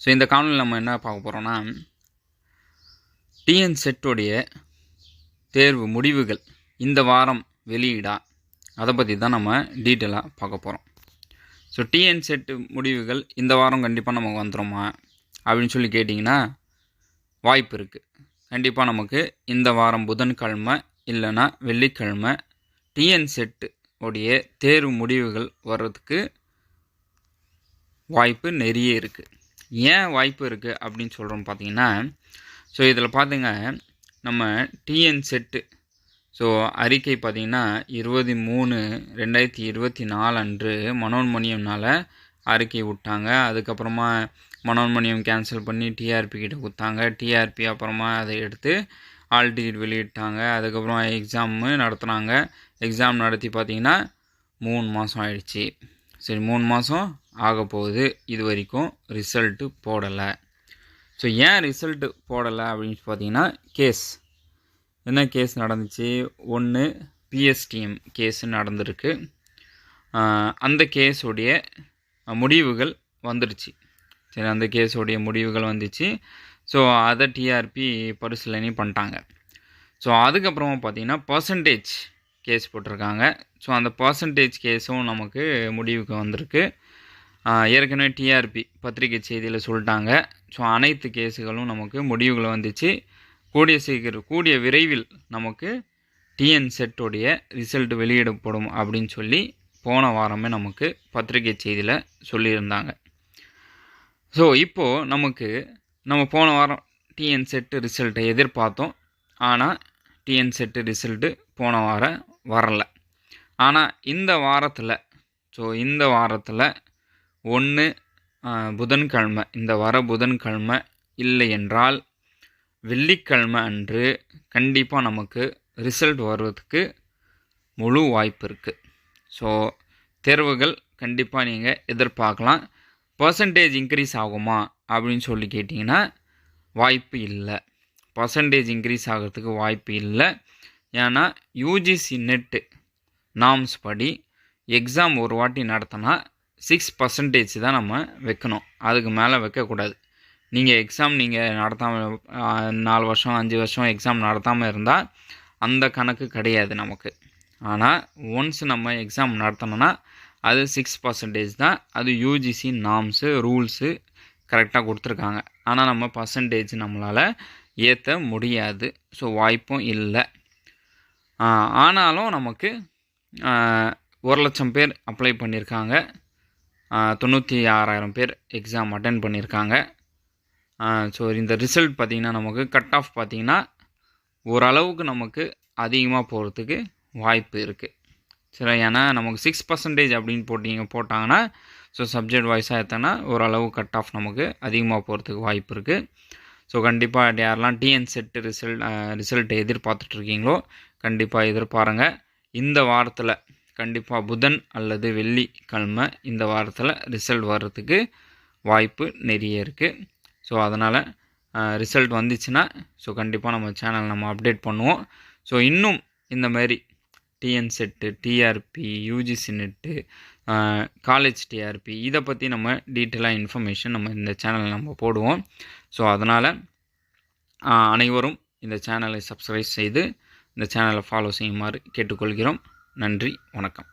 So இந்த காணொலியில் நம்ம என்ன பார்க்க போகிறோன்னா டிஎன் செட்டோடைய தேர்வு முடிவுகள் இந்த வாரம் வெளியிடா? அதை பற்றி தான் நம்ம டீட்டெயிலாக பார்க்க போகிறோம் ஸோ டிஎன் செட்டு முடிவுகள் இந்த வாரம் கண்டிப்பாக நமக்கு வந்துடுமா அப்படின்னு சொல்லி கேட்டிங்கன்னா வாய்ப்பு இருக்குது கண்டிப்பாக நமக்கு இந்த வாரம் புதன்கிழமை இல்லைன்னா வெள்ளிக்கிழமை டிஎன் செட்டு உடைய தேர்வு முடிவுகள் வர்றதுக்கு வாய்ப்பு நிறைய இருக்குது ஏன் வாய்ப்பு இருக்குது அப்படின்னு சொல்கிறோம் பார்த்தீங்கன்னா ஸோ இதில் பார்த்துங்க நம்ம டிஎன் செட்டு ஸோ அறிக்கை பார்த்திங்கன்னா இருபது மூணு ரெண்டாயிரத்தி இருபத்தி நாலு அன்று மனோன்மணியம்னால் அறிக்கை விட்டாங்க. அதுக்கப்புறமா மனோன்மணியம் கேன்சல் பண்ணி டிஆர்பி கிட்ட கொடுத்தாங்க. டிஆர்பி அப்புறமா அதை எடுத்து ஆல் டிக்கெட் வெளியிட்டாங்க. அதுக்கப்புறம் எக்ஸாமு நடத்துனாங்க. எக்ஸாம் நடத்தி பார்த்திங்கன்னா மூணு மாதம் ஆயிடுச்சு. சரி மூணு மாதம் ஆக போகுது இது வரைக்கும் ரிசல்ட்டு போடலை. ஸோ ஏன் ரிசல்ட்டு போடலை அப்படின்னு பார்த்தீங்கன்னா கேஸ் என்ன கேஸ் நடந்துச்சு? ஒன்று பிஎஸ்டிஎம் கேஸ் நடந்திருக்கு. அந்த கேஸுடைய முடிவுகள் வந்துடுச்சு சரி அந்த கேஸுடைய முடிவுகள் வந்துச்சு. ஸோ அதை டிஆர்பி பரிசீலனை பண்ணிட்டாங்க. ஸோ அதுக்கப்புறமா பார்த்திங்கன்னா பர்சன்டேஜ் கேஸ் போட்டிருக்காங்க. ஸோ அந்த பர்சன்டேஜ் கேஸும் நமக்கு முடிவுக்கு வந்திருக்கு. ஏற்கனவே டிஆர்பி பத்திரிகை செய்தியில் சொல்லிட்டாங்க. ஸோ அனைத்து கேஸுகளும் நமக்கு முடிவுகளை வந்துச்சு. கூடிய சீக்கிரம் கூடிய விரைவில் நமக்கு டிஎன் செட்டுடைய ரிசல்ட் வெளியிடப்படும் அப்படின்னு சொல்லி போன வாரமே நமக்கு பத்திரிகை செய்தியில் சொல்லியிருந்தாங்க. ஸோ இப்போது நமக்கு நம்ம போன வாரம் டிஎன் செட்டு ரிசல்ட்டை எதிர்பார்த்தோம். ஆனால் டிஎன் செட்டு ரிசல்ட்டு போன வாரம் வரலை. ஆனால் இந்த வாரத்தில் ஸோ இந்த வாரத்தில் ஒன்று புதன்கிழமை. இந்த வர புதன்கிழமை இல்லை என்றால் வெள்ளிக்கிழமை அன்று கண்டிப்பாக நமக்கு ரிசல்ட் வர்றதுக்கு முழு வாய்ப்பு இருக்குது ஸோ தேர்வுகள் கண்டிப்பாக நீங்கள் எதிர்பார்க்கலாம். பர்சன்டேஜ் இன்க்ரீஸ் ஆகுமா அப்படின்னு சொல்லி கேட்டிங்கன்னா வாய்ப்பு இல்லை. பர்சன்டேஜ் இன்க்ரீஸ் ஆகிறதுக்கு வாய்ப்பு இல்லை. ஏன்னா யூஜிசி நெட்டு நாம்ஸ் படி எக்ஸாம் ஒரு வாட்டி நடத்தினா சிக்ஸ் பர்சன்டேஜ் தான் நம்ம வைக்கணும். அதுக்கு மேலே வைக்கக்கூடாது. நீங்கள் எக்ஸாம் நீங்கள் நடத்தாமல் நாலு வருஷம் அஞ்சு வருஷம் எக்ஸாம் நடத்தாமல் இருந்தால் அந்த கணக்கு கிடையாது நமக்கு. ஆனால் ஒன்ஸ் நம்ம எக்ஸாம் நடத்தணும்னா அது சிக்ஸ் பர்சன்டேஜ் தான். அது யூஜிசி நாம்ஸு ரூல்ஸு கரெக்டாக கொடுத்துருக்காங்க. ஆனால் நம்ம பர்சன்டேஜ் நம்மளால் ஏற்ற முடியாது. ஸோ வாய்ப்பும் இல்லை. ஆனாலும் நமக்கு ஒரு லட்சம் பேர் அப்ளை பண்ணியிருக்காங்க தொண்ணூற்றி ஆறாயிரம் பேர் எக்ஸாம் அட்டன் பண்ணியிருக்காங்க. ஸோ இந்த ரிசல்ட் பார்த்திங்கன்னா நமக்கு கட் ஆஃப் பார்த்திங்கன்னா ஓரளவுக்கு நமக்கு அதிகமாக போகிறதுக்கு வாய்ப்பு இருக்குது சரி ஏன்னா நமக்கு சிக்ஸ் பர்சன்டேஜ் அப்படின்னு போட்டிங்க போட்டாங்கன்னா ஸோ சப்ஜெக்ட் வைஸாக எடுத்தோன்னா ஓரளவு கட் ஆஃப் நமக்கு அதிகமாக போகிறதுக்கு வாய்ப்பு இருக்குது ஸோ கண்டிப்பாக யாரெல்லாம் டிஎன் செட்டு ரிசல்ட் ரிசல்ட்டை எதிர்பார்த்துட்ருக்கீங்களோ கண்டிப்பாக எதிர்பாருங்க. இந்த வாரத்தில் கண்டிப்பாக புதன் அல்லது வெள்ளிக்கிழமை இந்த வாரத்தில் ரிசல்ட் வர்றதுக்கு வாய்ப்பு நிறைய இருக்குது ஸோ அதனால் ரிசல்ட் வந்துச்சுன்னா ஸோ கண்டிப்பாக நம்ம சேனல் நம்ம அப்டேட் பண்ணுவோம். ஸோ இன்னும் இந்த மாதிரி TN set TRB UGC net college TRB இதை பற்றி நம்ம டீட்டெயிலாக இன்ஃபர்மேஷன் நம்ம இந்த சேனலில் நம்ம போடுவோம். ஸோ அதனால் அனைவரும் இந்த சேனலை சப்ஸ்கிரைப் செய்து இந்த சேனலை ஃபாலோ செய்யுமாறு கேட்டுக்கொள்கிறோம். நன்றி வணக்கம்.